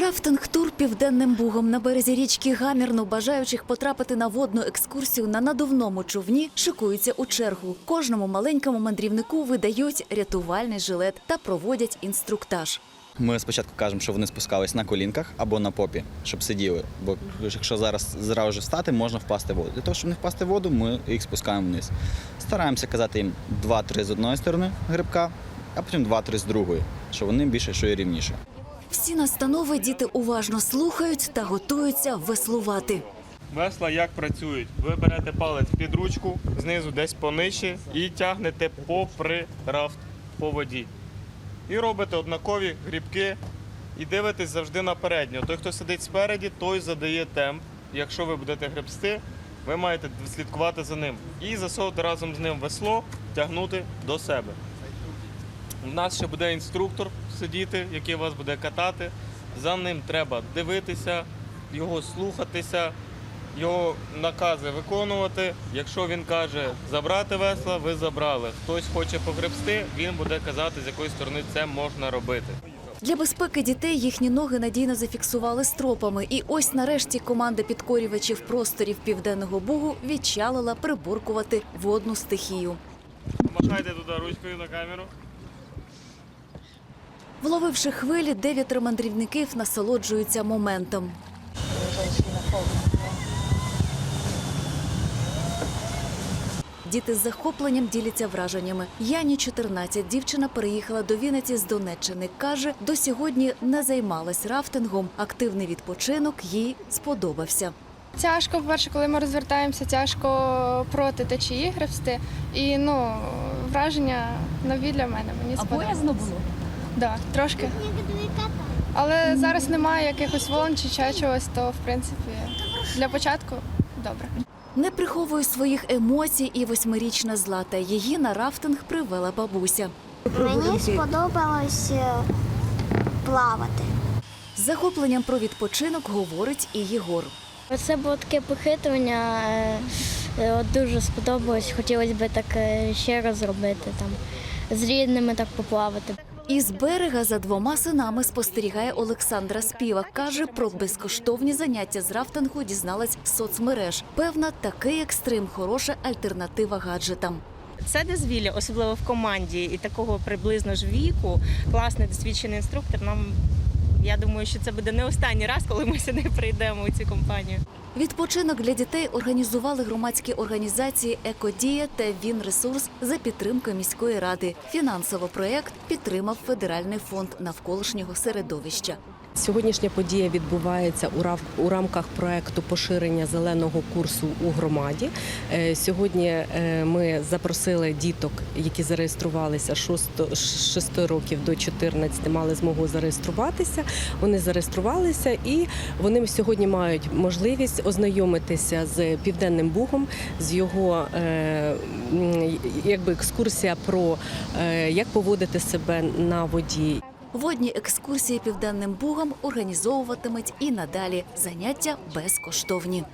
Рафтинг-тур південним бугом на березі річки Гамірно, бажаючих потрапити на водну екскурсію на надувному човні, шикуються у чергу. Кожному маленькому мандрівнику видають рятувальний жилет та проводять інструктаж. Ми спочатку кажемо, що вони спускались на колінках або на попі, щоб сиділи. Бо якщо зараз зразу встати, можна впасти в воду. Для того, щоб не впасти в воду, ми їх спускаємо вниз. Стараємося казати їм 2-3 з одної сторони грибка, а потім 2-3 з другої, щоб вони більше що і рівніше. Всі настанови діти уважно слухають та готуються веслувати. Весла як працюють? Ви берете палець під ручку, знизу десь понижче і тягнете попри рафт по воді. І робите однакові грібки і дивитесь завжди на переднього. Той, хто сидить спереді, той задає темп. Якщо ви будете гребсти, ви маєте слідкувати за ним і засовувати разом з ним весло, тягнути до себе. У нас ще буде інструктор сидіти, який вас буде катати. За ним треба дивитися, його слухатися, його накази виконувати. Якщо він каже забрати весла, ви забрали. Хтось хоче погребсти, він буде казати, з якої сторони це можна робити. Для безпеки дітей їхні ноги надійно зафіксували стропами. І ось нарешті команда підкорювачів просторів південного бугу відчалила приборкувати водну стихію. Помахайте туди ручкою на камеру. Вловивши хвилі, дев'ятеро мандрівників насолоджуються моментом. Діти з захопленням діляться враженнями. Яні 14. Дівчина переїхала до Вінниці з Донеччини. Каже, до сьогодні не займалась рафтингом. Активний відпочинок їй сподобався. Тяжко, по-перше, коли ми розвертаємося, тяжко проти течії гребсти. І ну, враження нові для мене. Мені сподобалось. було? Да, трошки. Але зараз немає якихось волн чи ще чогось, то в принципі для початку добре. Не приховує своїх емоцій і восьмирічна злата. Її на рафтинг привела бабуся. Мені сподобалось е, плавати. З захопленням про відпочинок говорить і Єгор. Це було таке похитування, е, е, от дуже сподобалось. Хотілося б так ще раз зробити там. З рідними так поплавати. Із берега за двома синами спостерігає Олександра Співа. Каже, про безкоштовні заняття з рафтингу дізналась соцмереж. Певна, такий екстрим хороша альтернатива гаджетам. Це дозвілля, особливо в команді і такого приблизно ж віку. Класний досвідчений інструктор. Нам я думаю, що це буде не останній раз, коли ми сюди прийдемо у цю компанію. Відпочинок для дітей організували громадські організації Екодія та Вінресурс за підтримки міської ради. Фінансово проєкт підтримав Федеральний фонд навколишнього середовища. Сьогоднішня подія відбувається у рамках проекту поширення зеленого курсу у громаді. Е, Сьогодні е, ми запросили діток, які зареєструвалися 6, з 6 років до 14, мали змогу зареєструватися. Вони зареєструвалися і вони сьогодні мають можливість ознайомитися з південним бугом, з його е, якби екскурсія про як поводити себе на воді, Водні екскурсії південним бугом організовуватимуть і надалі заняття безкоштовні.